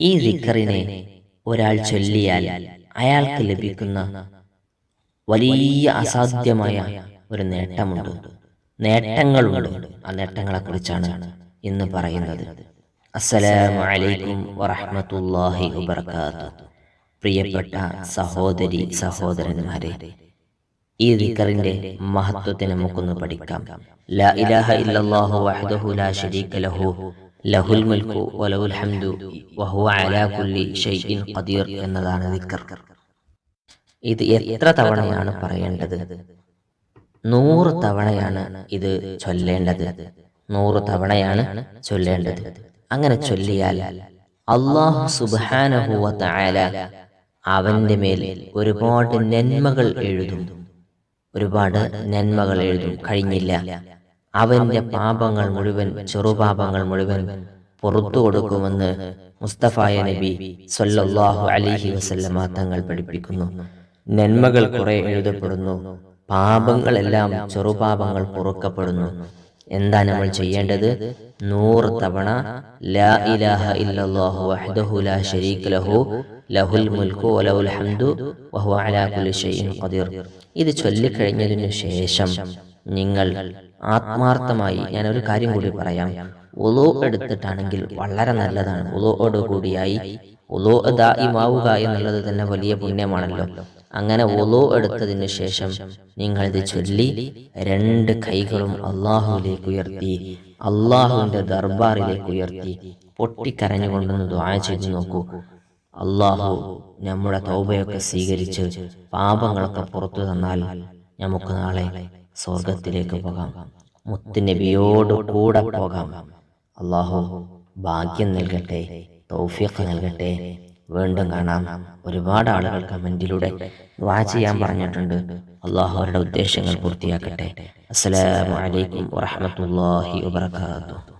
ഈ ഒരാൾ ചൊല്ലിയാൽ അയാൾക്ക് ലഭിക്കുന്ന വലിയ അസാധ്യമായ ഒരു നേട്ടമുണ്ട്. നേട്ടങ്ങളുണ്ട്. ആ നേട്ടങ്ങളെ കുറിച്ചാണ് ഇന്ന് പറയുന്നത്. അസ്സലാമു അലൈക്കും വറഹ്മത്തുള്ളാഹി വബർക്കാത്തു പ്രിയപ്പെട്ട സഹോദരി സഹോദരന്മാരെ ഈ ദിക്കറിന്റെ മഹത്വത്തെ നമുക്കൊന്ന് പഠിക്കാം. ലാ ഇലാഹ ഇല്ലല്ലാഹു വഹ്ദഹു ലാ ലഹു ലഹുൽ വലഹുൽ ഹംദു അലാ ഷൈഇൻ ഖദീർ എന്നതാണ് ഇത് എത്ര തവണയാണ് പറയേണ്ടത്? നൂറ് തവണയാണ് ഇത് ചൊല്ലേണ്ടത്. നൂറ് തവണയാണ് ചൊല്ലേണ്ടത്. അങ്ങനെ ചൊല്ലിയാൽ അള്ളാഹു സുബാനഹുവ തആല അവന്റെ മേൽ ഒരുപാട് നന്മകൾ എഴുതും. ഒരുപാട് നന്മകൾ എഴുതും. കഴിഞ്ഞില്ല. അവന്റെ പാപങ്ങൾ മുഴുവൻ ചെറുപാപങ്ങൾ മുഴുവൻ പുറത്തു കൊടുക്കുമെന്ന് മുസ്തഫായ നബി സൊല്ലാഹു അലിഹി വസല്ലമ തങ്ങൾ പഠിപ്പിക്കുന്നു. നന്മകൾ കുറെ എഴുതപ്പെടുന്നു. പാപങ്ങളെല്ലാം ചെറുപാപങ്ങൾ പൊറുക്കപ്പെടുന്നു. എന്താ നമ്മൾ ചെയ്യേണ്ടത്? നൂറ് തവണ ലാ ഇലാഹ ഇല്ലല്ലാഹു വഹ്ദഹു ലാ ശരീക ലഹു ലഹുൽ മുൽക്കു വലഹുൽ ഹംദു വഹുവ അലാ കുല്ലി ഷൈഇൻ ഖദീർ. ഇത് ചൊല്ലിക്കഴിഞ്ഞതിനു ശേഷം നിങ്ങൾ ആത്മാർത്ഥമായി ഞാൻ ഒരു കാര്യം കൂടി പറയാം. ഉളു എടുത്തിട്ടാണെങ്കിൽ വളരെ നല്ലതാണ്. ഉളുവോട് കൂടിയായി ഉളു ദായിമാവുക എന്നുള്ളത് തന്നെ വലിയ പുണ്യമാണല്ലോ. അങ്ങനെ ഉളു എടുത്തതിന് ശേഷം നിങ്ങൾ ഇത് ചൊല്ലി രണ്ട് കൈകളും അള്ളാഹുവിലേക്ക് ഉയർത്തി അള്ളാഹുവിന്റെ ദർബാറിലേക്ക് ഉയർത്തി പൊട്ടിക്കരഞ്ഞുകൊണ്ടൊന്ന് ദ്വാ ചെയ്തു നോക്കൂ. അള്ളാഹു നമ്മുടെ തൗബയൊക്കെ സ്വീകരിച്ച് പാപങ്ങളൊക്കെ പുറത്തു തന്നാൽ നമുക്ക് നാളെ സ്വർഗത്തിലേക്ക് പോകാം. മുത്തുനബിയോട് കൂടെ പോകാം. അള്ളാഹു ഭാഗ്യം നൽകട്ടെ തൗഫീഖ് നൽകട്ടെ. വീണ്ടും കാണാം. ഒരുപാട് ആളുകൾ കമന്റിലൂടെ ദ്വാ ചെയ്യാൻ പറഞ്ഞിട്ടുണ്ട്. അള്ളാഹു അവരുടെ ഉദ്ദേശങ്ങൾ പൂർത്തിയാക്കട്ടെ. അസ്സലാമലൈക്കും അലൈക്കും വാത്തു